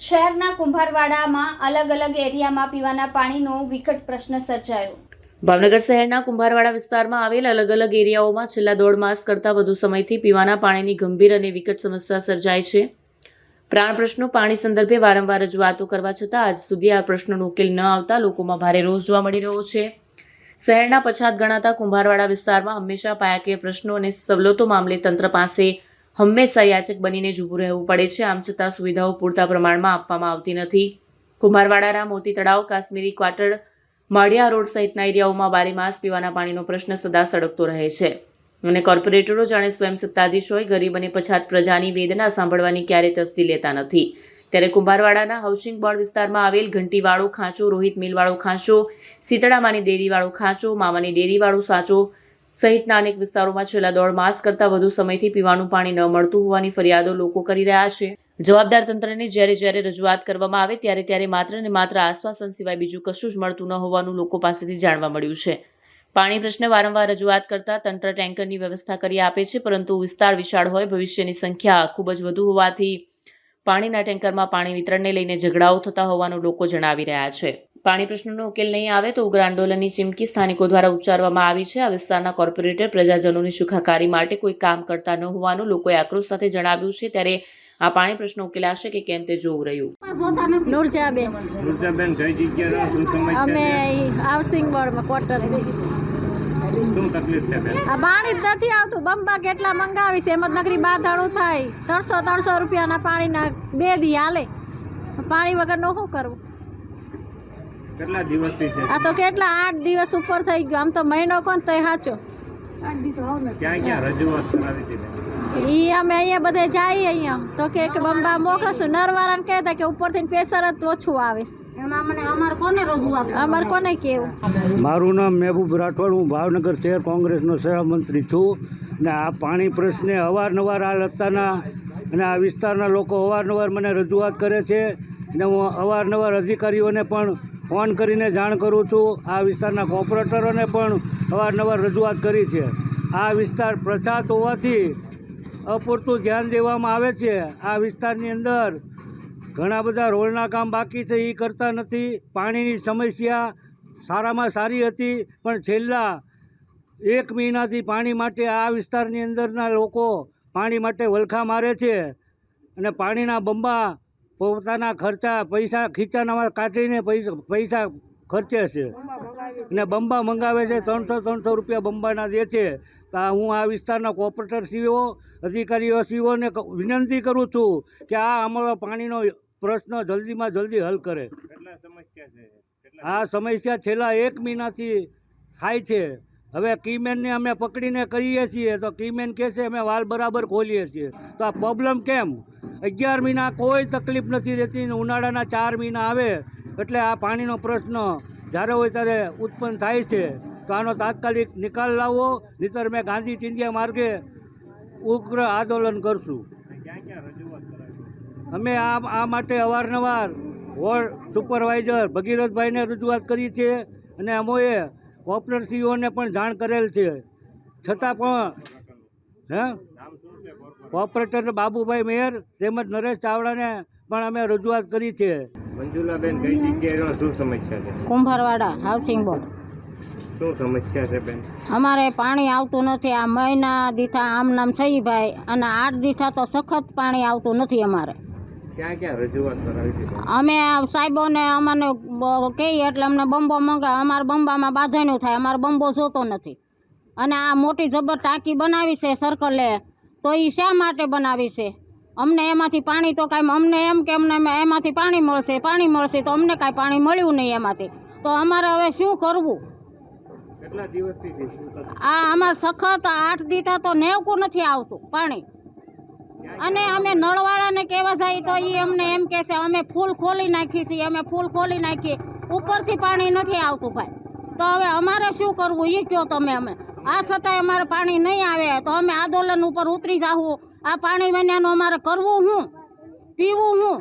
શહેરના કુંભારવાડામાં અલગ અલગ એરિયામાં પીવાના પાણીનો વિકટ પ્રશ્ન સર્જાયો. ભાવનગર શહેરના કુંભારવાડા વિસ્તારમાં આવેલ અલગ અલગ એરિયાઓમાં છેલ્લા દોઢ માસ કરતાં વધુ સમયથી પીવાના પાણીની ગંભીર અને વિકટ સમસ્યા સર્જાય છે. પ્રાણ પ્રશ્નો પાણી સંદર્ભે વારંવાર રજૂઆતો કરવા છતાં આજ સુધી આ પ્રશ્નોનો ઉકેલ ન આવતા લોકોમાં ભારે રોષ જોવા મળી રહ્યો છે. શહેરના પછાત ગણાતા કુંભારવાડા વિસ્તારમાં હંમેશા પાયાકીય પ્રશ્નો અને સવલતો મામલે તંત્ર પાસે હંમેશા યાચક બનીને ઊભું રહેવું પડે છે. આમ છતાં સુવિધાઓ પૂરતા પ્રમાણમાં આપવામાં આવતી નથી. કુંભારવાડાના મોતી તળાવ, કાશ્મીરી ક્વાર્ટર, માળિયા રોડ સહિતના એરિયાઓમાં બારેમાસ પીવાના પાણીનો પ્રશ્ન સદા સળગતો રહે છે. અને કોર્પોરેટરો જાણે સ્વયં સત્તાધીશ હોય, ગરીબ અને પછાત પ્રજાની વેદના સાંભળવાની ક્યારે તસ્દી લેતા નથી. ત્યારે કુંભારવાડાના હાઉસિંગ બોર્ડ વિસ્તારમાં આવેલ ઘંટીવાળો ખાંચો, રોહિત મિલવાળો ખાંચો સીતળામાની ડેરીવાળો ખાંચો, મામાની ડેરીવાળો સાચો સહિતના અનેક વિસ્તારોમાં છેલ્લા દોઢ માસ કરતાં વધુ સમયથી પીવાનું પાણી ન મળતું હોવાની ફરિયાદો લોકો કરી રહ્યા છે. જવાબદાર તંત્રને જ્યારે જ્યારે રજૂઆત કરવામાં આવે ત્યારે ત્યારે માત્ર ને માત્ર આશ્વાસન સિવાય બીજું કશું જ મળતું ન હોવાનું લોકો પાસેથી જાણવા મળ્યું છે. પાણી પ્રશ્ને વારંવાર રજૂઆત કરતા તંત્ર ટેન્કરની વ્યવસ્થા કરી આપે છે, પરંતુ વિસ્તાર વિશાળ હોય ભવિષ્યની સંખ્યા ખૂબ જ વધુ હોવાથી પાણીના ટેન્કરમાં પાણી વિતરણને લઈને ઝઘડાઓ થતા હોવાનું લોકો જણાવી રહ્યા છે. પાણી પ્રશ્નનો ઉકેલ નહીં આવે તો ઉગ્ર આંદોલનની ચીમકી સ્થાનિકો દ્વારા ઉચ્ચારવામાં આવી છે. આ વિસ્તારના કોર્પોરેટર પ્રજાજનોની સુખાકારી માટે કોઈ કામ કરતા ન હોવાનું લોકોએ આક્રોશ સાથે જણાવ્યું છે. ત્યારે આ પાણી પ્રશ્ન ઉકેલાશે કે કેમ તે જોવું રહ્યું? નુરજાબેન. રુચાબેન કઈ જગ્યાનો શું સમસ્યા અમે હાઉસિંગ બોર્ડમાં ક્વાર્ટર શું તકલીફ છે આ પાણી જ નથી આવતું. બંબા કેટલા મંગાવી છે? એમ જ નકરી બાધાણું થાય. ત્રણસો ત્રણસો રૂપિયાના પાણીના બે દી હાલે. પાણી વગરનું શું કરવું? કેટલા દિવસથી છે? આ તો કેટલા આઠ દિવસ ઉપર થઈ ગયો. આમ તો મહિનો કોણ તો સાચો. ક્યાં ક્યાં રજૂઆત કરાવી હતી બેન? ઈ અમે અહીંયા બધે જઈએ અહીંયા. તો કે કે બંબા મોકલશું નરવાળાને કહેતા કે ઉપરથી પ્રેશર જ ઓછું આવીશ અમારે કોને કેવું મારું નામ મહેબૂબ રાઠોડ હું ભાવનગર શહેર કોંગ્રેસનો સહમંત્રી છું. ને આ પાણી પ્રશ્ને અવારનવાર આ લતાના અને આ વિસ્તારના લોકો અવારનવાર મને રજૂઆત કરે છે. ને હું અવારનવાર અધિકારીઓને પણ ફોન કરીને જાણ કરું છું. આ વિસ્તારના કોર્પોરેટરોને પણ અવારનવાર રજૂઆત કરી છે. આ વિસ્તાર પ્રસાદ હોવાથી અપૂરતું ધ્યાન દેવામાં આવે છે. આ વિસ્તારની અંદર ઘણા બધા રોડના કામ બાકી છે એ કરતા નથી. પાણીની સમસ્યા સારામાં સારી હતી, પણ છેલ્લા એક મહિનાથી પાણી માટે આ વિસ્તારની અંદરના લોકો પાણી માટે વલખા મારે છે અને પાણીના બંબા પોતાના ખર્ચા પૈસા ખીચાનામાં કાઢીને પૈસા પૈસા ખર્ચે છે. અને બંબા મંગાવે છે, ત્રણસો ત્રણસો રૂપિયા બંબાના દે છે. તો હું આ વિસ્તારના કોર્પોરેટર સીઓ, અધિકારીઓ સીઓને વિનંતી કરું છું કે આ અમારો પાણીનો પ્રશ્ન જલ્દીમાં જલ્દી હલ કરે. આ સમસ્યા છેલ્લા એક મહિનાથી થાય છે. હવે કીમેનને અમે પકડીને કરીએ છીએ, તો કીમેન કહે છે, અમે વાલ બરાબર ખોલીએ છીએ. તો આ પ્રોબ્લેમ કેમ? અગિયાર મહિના કોઈ તકલીફ નથી રહેતી ને ઉનાળાના ચાર મહિના આવે એટલે આ પાણીનો પ્રશ્ન જ્યારે હોય ત્યારે ઉત્પન્ન થાય છે. તો આનો તાત્કાલિક નિકાલ લાવો, નહીતર મેં ગાંધી ચિંધ્યા માર્ગે ઉગ્ર આંદોલન કરશું. અમે આ આ માટે અવારનવાર વોર્ડ સુપરવાઇઝર ભગીરથભાઈને રજૂઆત કરી છે અને અમોએ કોઓપરેટિવોને પણ જાણ કરેલ છે. છતાં પણ હે? કોઓપરેટર બાબુભાઈ મેયર તેમજ નરેશ ચાવડાને પણ અમે રજૂઆત કરી છે. મંજુલાબેન કઈ જગ્યાનો શું સમસ્યા છે? Kumbharwada housing board. શું સમસ્યા છે બેન? અમારે પાણી આવતું નથી આ મહિના દીથા આમ નામ થઈ ભાઈ અને આઠ દીથા તો સખત પાણી આવતું નથી અમારે. ક્યાં ક્યાં રજૂઆત કરાવી અમે સાહેબોને અમને કહીએ એટલે અમને બંબો મંગાવે. અમારા બંબામાં બાંધણું થાય અમારે બંબો જોતો નથી. અને આ મોટી જબર ટાંકી બનાવી છે સર્કલે. તો એ શા માટે બનાવી છે? અમને એમાંથી પાણી તો કાંઈ અમને એમ કે અમને એમાંથી પાણી મળશે પાણી મળશે તો અમને કાંઈ પાણી મળ્યું નહીં એમાંથી. તો અમારે હવે શું કરવું? આ આમાં સખત આઠ દીતા તો નેવકું નથી આવતું પાણી. અને અમે નળવાળાને કહેવા જાય તો એ અમને એમ કહેશે અમે ફૂલ ખોલી નાખી છીએ અમે ફૂલ ખોલી નાખીએ ઉપરથી પાણી નથી આવતું ભાઈ. તો હવે અમારે શું કરવું? એ કહો તમે અમે. આ છતાંય અમારે પાણી નહીં આવે. તો અમે આંદોલન ઉપર ઉતરી જાવું આ પાણી વિનાનું અમારે કરવું શું પીવું શું